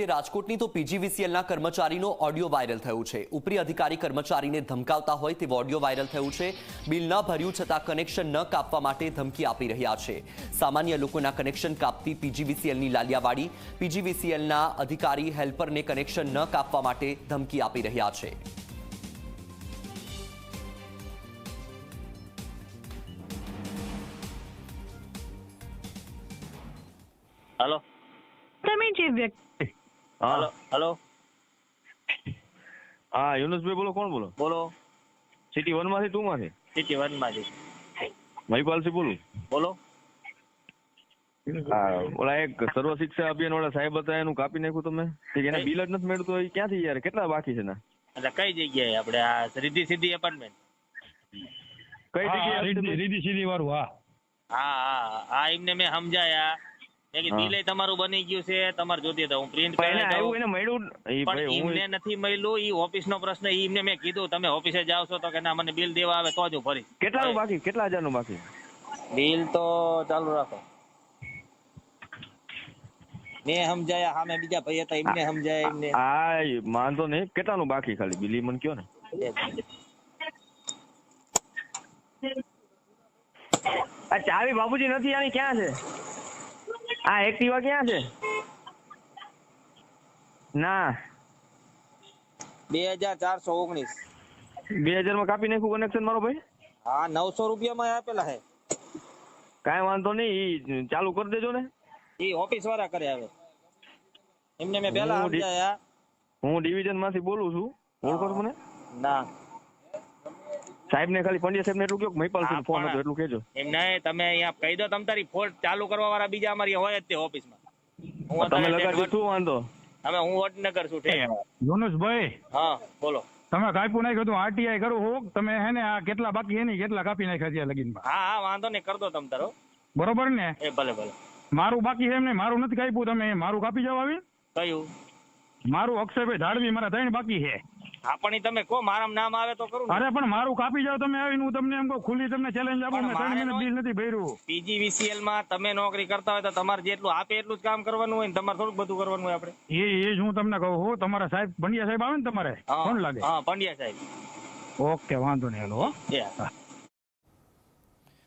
રાજકોટની તો પીજીવીસીએલના કર્મચારીનો audio viral થયો છે. ઉપરી અધિકારી કર્મચારીને ધમકાવતા હોય તેવો ઓડિયો વાયરલ થયું છે. બિલ ન ભર્યું છતાં કનેક્શન ન કાપવા માટે ધમકી આપી રહ્યા છે. સામાન્ય લોકોના કનેક્શન કાપતી પીજીવીસીએલની લાલિયાવાડી પીજીવીસીએલના અધિકારી હેલ્પરને કનેક્શન ન કાપવા માટે ધમકી આપી રહ્યા છે. હલો. તમે જે વ્યક્તિ હલો હલો. હા યુનુસભાઈ બોલો કોણ બોલો? બોલો. સિટી વનમાંથી તું માંથી? સિટી વનમાંથી. મહિપાલસિંહ બોલું. બોલો. ઓલા એક સર્વ શિક્ષા અભિયાન વાળા સાહેબ હતા એનું કાપી નાખ્યું તમે? એને બિલ જ નથી મળતું એ ક્યાંથી યાર? કેટલા બાકી છે ના એટલે કઈ જગ્યાએ? આપણે આ સીધી સીધી એપાર્ટમેન્ટ કઈ જગ્યાએ રીધી સિદ્ધિ સીધી વાળું હા હા હા. હા એમને મેં સમજાયા. હા. બિલે તમારું બની ગયું છે તમારે જોતી હું પ્રિન્ટ આવ્યું એને મળ્યું પણ એમને નથી મળ્યું ઈ ઓફિસ નો પ્રશ્ન ઈ એમને મેં કીધું તમે ઓફિસે જાવ છો તો કે ના મને બિલ દેવા આવે તો જ ફરી ભરી કેટલાનું બાકી? કેટલા હજારનું બાકી? બિલ તો ચાલુ રાખો. મેં સમજાયા સામે બીજા ભાઈ હતા એમને સમજાયા એમને. હા માનતો નહીં કેટલાનું બાકી ખાલી બિલી મને કયો ને? આ ચાવી બાપુજી નથી આની ક્યાં છે? આ એક્ટિવા ક્યાં છે? ના. બે હજાર ચારસો ઓગણીસ. બે હજારમાં કાપી નાખ્યું કનેક્શન મારો ભાઈ? હા નવસો રૂપિયા માં આપેલા હે કાંઈ વાંધો નહીં ચાલુ કરી દેજો ને. એ ઓફિસ વાળા કરે હવે. એમને મેં પેલા હું ડિવિઝનમાંથી બોલું છું. ઓળખો મને? ના. સાહેબ ને ખાલી પંડ્યા સાહેબ ને એટલું કહો મહિપાલ સિંહ ફોન હતો એટલું કેજો એમ નહીં તમે અહીંયા કહી દો તમ તારી ફોન ચાલુ કરવા વાળા બીજા અમારી હોય જ તે ઓફિસમાં. તમે લગાડજો શું વાંધો? હવે હું વડનગર છું ઠેક. યુનુસભાઈ હા બોલો. તમે કાપ્યું નાખ્યું હતું આરટીઆઈ કરું હું. તમે હે ને આ કેટલા બાકી એની કેટલા કાપી નાખ્યા છે લગીનમાં? હા હા વાંધો નહીં કર દો તમ તારો. બરોબર ને? એ ભલે ભલે. મારું બાકી છે એમ નહીં મારું નથી કાપ્યું તમે મારું કાપી જાવ આવી? કયું? મારું અક્ષયભાઈ ધાડવી મારા ત્રણ બાકી છે. હા પણ તમે કહો મારા નામ આવે તો કરું અરે પણ મારું કાપી જાવ તમે આવીને હું તમને એમ કહું ખુલ્લી તમને ચેલેન્જ આપું મેં ત્રણ મહિના બિલ નથી ભર્યું. પીજીવીસીએલમાં તમે નોકરી કરતા હોય તો તમારે જેટલું આપે એટલું જ કામ કરવાનું હોય ને તમારે થોડુંક બધું કરવાનું હોય આપણે. એ એ જ હું તમને કહું છું તમારા સાહેબ પંડ્યા સાહેબ આવે ને તમારે? કોણ લાગે? હા પંડ્યા સાહેબ. ઓકે વાંધો નહીં હેલો. હા.